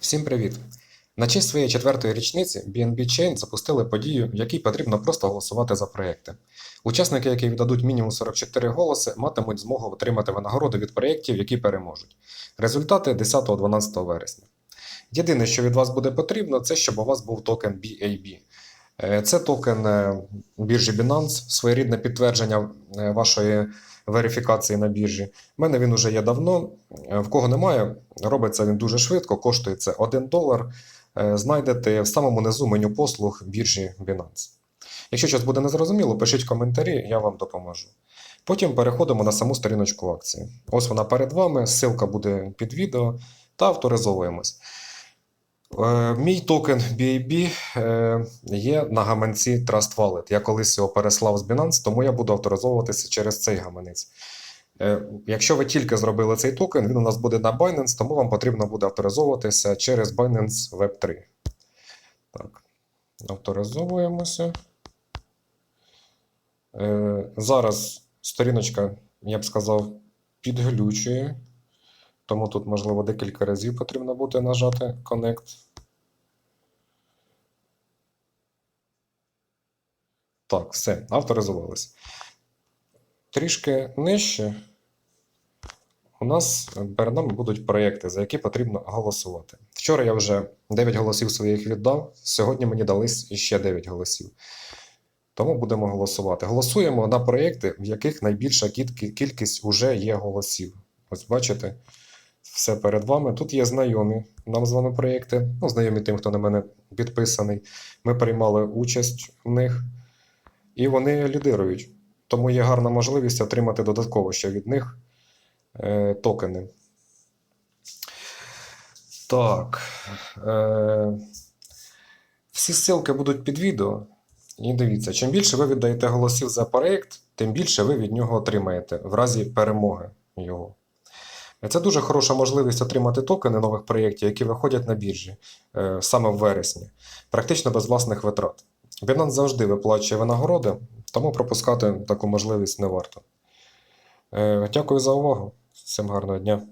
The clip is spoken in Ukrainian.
Всім привіт! На честь своєї четвертої річниці BNB Chain запустили подію, в якій потрібно просто голосувати за проекти. Учасники, які віддадуть мінімум 44 голоси, матимуть змогу отримати винагороду від проєктів, які переможуть. Результати 10-12 вересня. Єдине, що від вас буде потрібно, це щоб у вас був токен BAB. Е, Це токен е, біржі Binance, своєрідне підтвердження е, вашої верифікації на біржі. У мене він уже є давно. В кого немає, робиться він дуже швидко, коштує це 1 долар. Знайдете в самому низу меню послуг біржі Binance. Якщо щось буде незрозуміло, пишіть коментарі, я вам допоможу. Потім переходимо на саму сторіночку акції. Ось вона перед вами, ссылка буде під відео та авторизовуємось. Е, Мій токен BAB е, є на гаманці Trust Wallet. Я колись його переслав з Binance, тому я буду авторизовуватися через цей гаманець. Е, Якщо ви тільки зробили цей токен, він у нас буде на Binance, тому вам потрібно буде авторизовуватися через Binance Web 3. Так, авторизовуємося. Зараз сторіночка, я б сказав, підглючує. Тому тут, можливо, декілька разів потрібно буде нажати Connect. Так, все, авторизувалися. Трішки нижче у нас перед нами будуть проєкти, за які потрібно голосувати. Вчора я вже 9 голосів своїх віддав, сьогодні мені дались ще 9 голосів. Тому будемо голосувати. Голосуємо на проєкти, в яких найбільша кількість уже є голосів. Ось бачите, все перед вами. Тут є знайомі нам з вами проєкти, ну, знайомі тим, хто на мене підписаний. Ми приймали участь в них, і вони лідирують. Тому є гарна можливість отримати додатково ще від них е, токени. Так. Е, всі ссылки будуть під відео. І дивіться, чим більше ви віддаєте голосів за проєкт, тим більше ви від нього отримаєте в разі перемоги його. Це дуже хороша можливість отримати токени нових проєктів, які виходять на біржі е, саме в вересні, практично без власних витрат. Binance завжди виплачує винагороди, тому пропускати таку можливість не варто. Е, Дякую за увагу. Всім гарного дня.